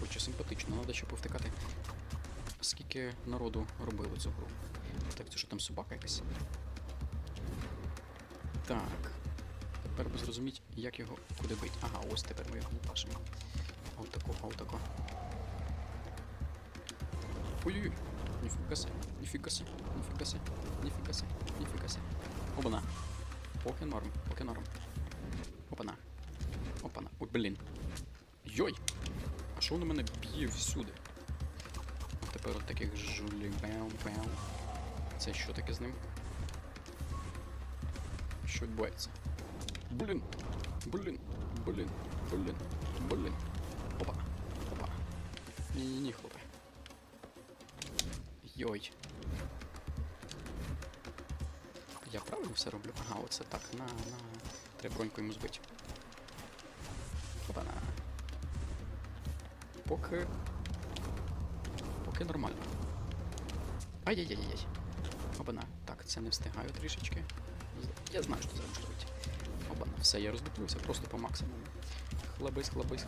коротше, симпатично, треба ще повтикати. Скільки народу робило цю гру? Так, це що там собака якась? Так. Тепер би зрозуміти, як його куди бить. Ага, ось тепер ми його лупашимо. Отако, отако. Ой-ой-ой. Се, ніфіга се, ніфіга се. Опана. Поки норм, поки норм. Опана. Опана. Ой, блін. Йой! А що воно мене б'є всюди? Тепер от таких жулі. Бяу. Це що таке з ним? Що відбувається? Блін! Блін! Блін! Блін! Блін! Опа! Опа! Ні-ні-ні, хлопе. Йой. Я правильно все роблю? Ага, оце так. На, на. Треба броньку йому збити. Опа-на. Поки. Поки нормально. Ай-яй-яй-яй. Обана. Так, це не встигаю трішечки. Я знаю, що це може робити. Обана. Все, я роздуплився просто по максимуму. Хлабись, хлабись.